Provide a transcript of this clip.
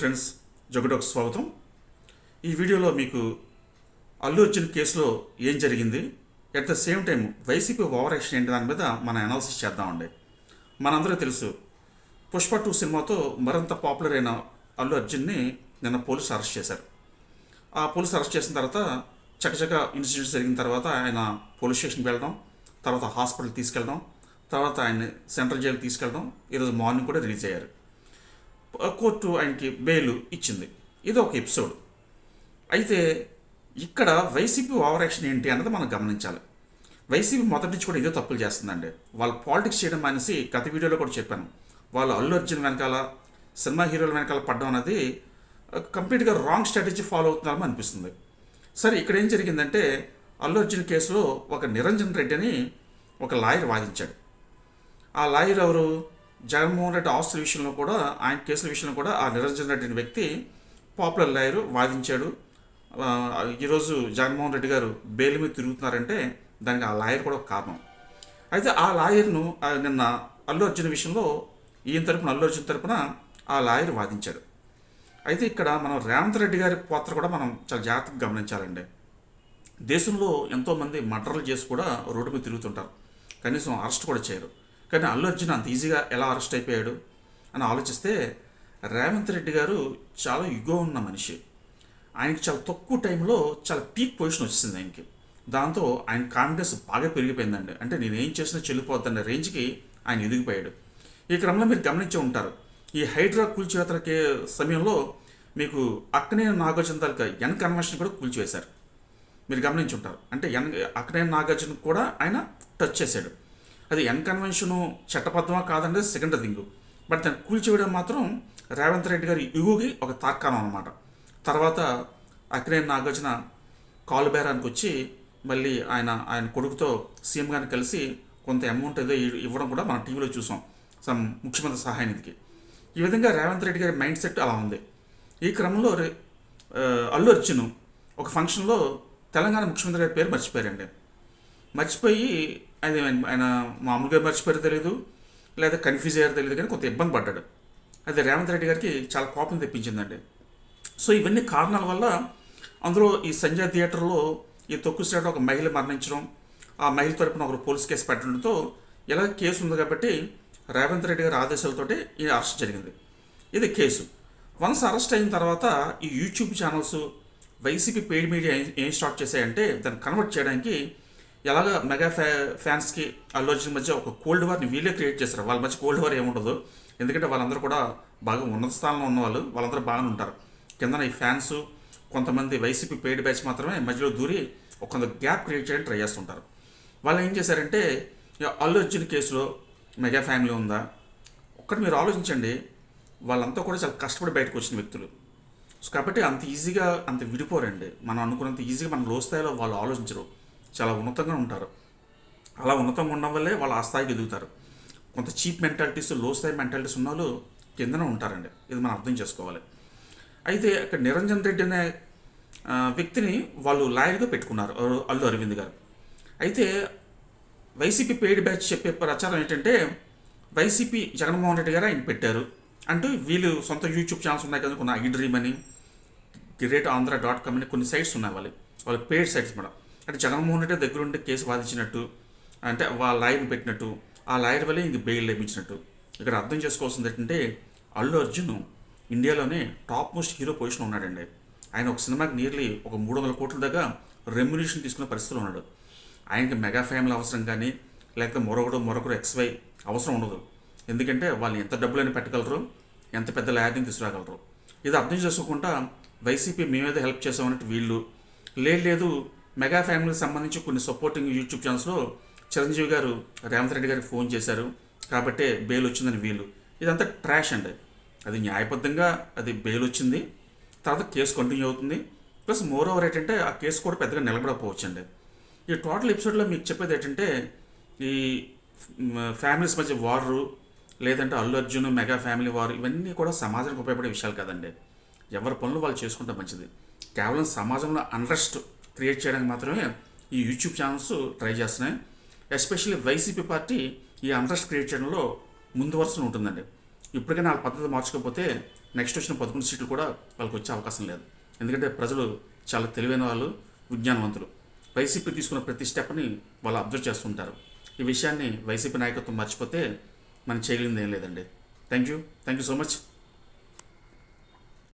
Friends జొగడోకు స్వాగతం. ఈ వీడియోలో మీకు అల్లు అర్జున్ కేసులో ఏం జరిగింది at the same time YCP over action ఏంటి దాని మీద మనం అనాలిసిస్ చేద్దామండి. మనందరూ తెలుసు పుష్ప టూ సినిమాతో మరింత పాపులర్ అయిన అల్లు అర్జున్ని నిన్న పోలీసు అరెస్ట్ చేశారు. ఆ పోలీసు అరెస్ట్ చేసిన తర్వాత చకచక ఇన్సిడెంట్ జరిగిన తర్వాత ఆయన పోలీస్ స్టేషన్కి వెళ్ళడం తర్వాత హాస్పిటల్ తీసుకెళ్ళడం తర్వాత ఆయన్ని సెంట్రల్ జైలు తీసుకెళ్ళడం ఈరోజు మార్నింగ్ కూడా రిలీజ్ అయ్యారు. కోర్టు ఆయనకి బెయిల్ ఇచ్చింది. ఇది ఒక ఎపిసోడ్. అయితే ఇక్కడ వైసీపీ ఓవర్ యాక్షన్ ఏంటి అన్నది మనం గమనించాలి. వైసీపీ మొదటి నుంచి కూడా ఇదే తప్పులు చేస్తుందండి. వాళ్ళు పాలిటిక్స్ చేయడం అనేసి గత వీడియోలో కూడా చెప్పాను. వాళ్ళు అల్లు అర్జున్ వెనకాల సినిమా హీరోల వెనకాల పడడం అనేది కంప్లీట్గా రాంగ్ స్ట్రాటజీ ఫాలో అవుతున్నారని అనిపిస్తుంది. సరే ఇక్కడ ఏం జరిగిందంటే అల్లు అర్జున్ కేసులో ఒక నిరంజన్ రెడ్డి అని ఒక లాయర్ వాదించాడు. ఆ లాయర్ ఎవరు? జగన్మోహన్ రెడ్డి ఆస్తుల విషయంలో కూడా ఆయన కేసుల విషయంలో కూడా ఆ నిరంజన్ రెడ్డి అనే వ్యక్తి పాపులర్ లాయర్ వాదించాడు. ఈరోజు జగన్మోహన్ రెడ్డి గారు బెయిల్ మీద తిరుగుతున్నారంటే దానికి ఆ లాయర్ కూడా ఒక కారణం. అయితే ఆ లాయర్ను నిన్న అల్లు అర్జున్ విషయంలో ఈయన తరపున అల్లు అర్జున్ తరపున ఆ లాయర్ వాదించాడు. అయితే ఇక్కడ మనం రేవంత్ రెడ్డి గారి పాత్ర కూడా మనం చాలా జాగ్రత్తగా గమనించాలండి. దేశంలో ఎంతోమంది మర్డర్లు చేసి కూడా రోడ్డు మీద తిరుగుతుంటారు. కనీసం అరెస్ట్ కూడా చేయరు. కానీ అల్లు అర్జున్ అంత ఈజీగా ఎలా అరెస్ట్ అయిపోయాడు అని ఆలోచిస్తే రేవంత్ రెడ్డి గారు చాలా యుగో ఉన్న మనిషి. ఆయనకి చాలా తక్కువ టైంలో చాలా పీక్ పొజిషన్ వచ్చింది ఆయనకి. దాంతో ఆయన కాన్ఫిడెన్స్ బాగా పెరిగిపోయిందండి. అంటే నేను ఏం చేసినా చెల్లిపోద్దన్న రేంజ్కి ఆయన ఎదిగిపోయాడు. ఈ క్రమంలో మీరు గమనించే ఉంటారు. ఈ హైడ్రా కూల్చివేతలకే సమయంలో మీకు అక్కనే నాగార్జున తాలూకా ఎన్ కన్వెన్షన్ కూడా కూల్చివేశారు. మీరు గమనించి ఉంటారు. అంటే ఎన్ అక్కడే నాగార్జున కూడా ఆయన టచ్ చేశాడు. అది అన్కన్వెన్షను చట్టబద్ధమా కాదంటే సెకండ్ థింగ్ బట్ దాన్ని కూల్చివేయడం మాత్రం రేవంత్ రెడ్డి గారి యుగుకి ఒక తార్కాణం అనమాట తర్వాత అక్కడే నాగార్జున కాలు బేరానికి వచ్చి మళ్ళీ ఆయన ఆయన కొడుకుతో సీఎం గారిని కలిసి కొంత అమౌంట్ ఏదో ఇవ్వడం కూడా మనం టీవీలో చూసాం. సమ్ ముఖ్యమంత్రి సహాయ నిధికి. ఈ విధంగా రేవంత్ రెడ్డి గారి మైండ్ సెట్ అలా ఉంది. ఈ క్రమంలో రే- అల్లు అర్జున్ ఒక ఫంక్షన్లో తెలంగాణ ముఖ్యమంత్రి గారి పేరు మర్చిపోయారండి. మర్చిపోయి అది ఆయన- మామూలుగా మర్చిపోయారో తెలియదు లేదా కన్ఫ్యూజ్ అయ్యారో తెలియదు కానీ కొంత ఇబ్బంది పడ్డాడు. అది రేవంత్ రెడ్డి గారికి చాలా కోపం తెప్పించిందండి. సో ఇవన్నీ కారణాల వల్ల అందులో ఈ సంజయ్ థియేటర్లో ఈ తొక్కు స్టేట్ ఒక మహిళ మరణించడం ఆ మహిళ తరపున ఒకరు పోలీస్ కేసు పెట్టడంతో ఇలా కేసు ఉంది కాబట్టి రేవంత్ రెడ్డి గారి ఆదేశాలతోటి ఈ అరెస్ట్ జరిగింది. ఇది కేసు. వన్స్ అరెస్ట్ అయిన తర్వాత ఈ YouTube channels YCP paid media ఏం స్టార్ట్ చేశాయంటే దాన్ని కన్వర్ట్ చేయడానికి ఎలాగ మెగా ఫ్యా ఫ్యాన్స్కి అల్లు అర్జున్ మధ్య ఒక కోల్డ్ వార్ని వీళ్ళే క్రియేట్ చేశారు. వాళ్ళ మధ్య కోల్డ్ వార్ ఏముండదు. ఎందుకంటే వాళ్ళందరూ కూడా బాగా ఉన్నత స్థానంలో ఉన్న వాళ్ళు. వాళ్ళందరూ బాగానే ఉంటారు. కింద ఈ ఫ్యాన్స్ కొంతమంది వైసీపీ పెయిడ్ బ్యాచ్ మాత్రమే మధ్యలో దూరి ఒక కొంత గ్యాప్ క్రియేట్ చేయడానికి ట్రై చేస్తుంటారు. వాళ్ళు ఏం చేశారంటే అల్లు అర్జున్ కేసులో మెగా ఫ్యామిలీ ఉందా? ఒక్కటి మీరు ఆలోచించండి. వాళ్ళంతా కూడా చాలా కష్టపడి బయటకు వచ్చిన వ్యక్తులు. సో కాబట్టి అంత ఈజీగా అంత విడిపోరండి. మనం అనుకున్నంత ఈజీగా మన లో స్థాయిలో వాళ్ళు ఆలోచించరు. చాలా ఉన్నతంగా ఉంటారు. అలా ఉన్నతంగా ఉండడం వల్లే వాళ్ళు ఆ స్థాయికి ఎదుగుతారు. కొంత చీప్ మెంటాలిటీస్లో స్థాయి మెంటాలిటీస్ ఉన్న వాళ్ళు కిందనే ఉంటారండి. ఇది మనం అర్థం చేసుకోవాలి. అయితే అక్కడ నిరంజన్ రెడ్డి అనే వ్యక్తిని వాళ్ళు లాయర్గా పెట్టుకున్నారు. అల్లు అరవింద్ గారు. అయితే వైసీపీ పెయిడ్ బ్యాచ్ చెప్పే ప్రచారం ఏంటంటే వైసీపీ జగన్మోహన్ రెడ్డి గారు ఆయన పెట్టారు. అంటూ వీళ్ళు సొంత యూట్యూబ్ ఛానల్స్ ఉన్నాయి కదా కొన్ని ఐ డ్రీమ్ అని గ్రేట్ ఆంధ్ర డాట్ కామ్ అని కొన్ని సైట్స్ ఉన్నాయి వాళ్ళు వాళ్ళ పేడ్ సైట్స్ మేడం. అంటే జగన్మోహన్ రెడ్డి దగ్గరుండి కేసు వాదించినట్టు అంటే వాళ్ళ లాయర్ని పెట్టినట్టు ఆ లాయర్ వల్లే ఇంక బెయిల్ లభించినట్టు ఇక్కడ అర్థం చేసుకోవాల్సింది ఏంటంటే అల్లు అర్జున్ ఇండియాలోనే టాప్ మోస్ట్ హీరో పొజిషన్ ఉన్నాడండి. ఆయన ఒక సినిమాకి నియర్లీ ఒక మూడు వందల కోట్ల దాకా రెమ్యునేషన్ తీసుకునే పరిస్థితిలో ఉన్నాడు. ఆయనకి మెగా ఫ్యామిలీ అవసరం కానీ లేకపోతే మరొకడు మరొకరు ఎక్స్వై అవసరం ఉండదు. ఎందుకంటే వాళ్ళు ఎంత డబ్బులైనా పెట్టగలరు ఎంత పెద్ద లాయర్ని తీసుకురాగలరు. ఇది అర్థం చేసుకోకుండా వైసీపీ మేమేదో హెల్ప్ చేసామన్నట్టు వీళ్ళు లేదు మెగా ఫ్యామిలీకి సంబంధించి కొన్ని సపోర్టింగ్ యూట్యూబ్ ఛానల్స్లో చిరంజీవి గారు రేవంత్ రెడ్డి గారికి ఫోన్ చేశారు. కాబట్టే బెయిల్ వచ్చిందని వీళ్ళు. ఇదంతా ట్రాష్ అండి. అది న్యాయబద్ధంగా అది బెయిల్ వచ్చింది. తర్వాత కేసు కంటిన్యూ అవుతుంది. ప్లస్ మోర్ ఓవర్ ఏంటంటే ఆ కేసు కూడా పెద్దగా నిలబడకపోవచ్చు అండి ఈ టోటల్ ఎపిసోడ్లో మీకు చెప్పేది ఏంటంటే ఈ ఫ్యామిలీస్ మధ్య వారు లేదంటే అల్లు అర్జున్ మెగా ఫ్యామిలీ వారు ఇవన్నీ కూడా సమాజానికి ఉపయోగపడే విషయాలు కదండి. ఎవరి పనులు వాళ్ళు చేసుకుంటే మంచిది. కేవలం సమాజంలో అన్రెస్ట్ క్రియేట్ చేయడానికి మాత్రమే ఈ యూట్యూబ్ ఛానల్స్ ట్రై చేస్తున్నాయి. ఎస్పెషల్లీ వైసీపీ పార్టీ ఈ అంట్రస్ట్ క్రియేట్ చేయడంలో ముందు వరుసలో ఉంటుందండి. ఇప్పటికైనా వాళ్ళ పద్ధతి మార్చుకోకపోతే నెక్స్ట్ వచ్చిన పదకొండు సీట్లు కూడా వాళ్ళకి వచ్చే అవకాశం లేదు. ఎందుకంటే ప్రజలు చాలా తెలివైన వాళ్ళు విజ్ఞానవంతులు. వైసీపీ తీసుకున్న ప్రతి స్టెప్ని వాళ్ళు అబ్జర్వ్ చేస్తుంటారు. ఈ విషయాన్ని వైసీపీ నాయకత్వం మర్చిపోతే మనం చేయగలిగింది ఏం లేదండి. Thank you thank you so much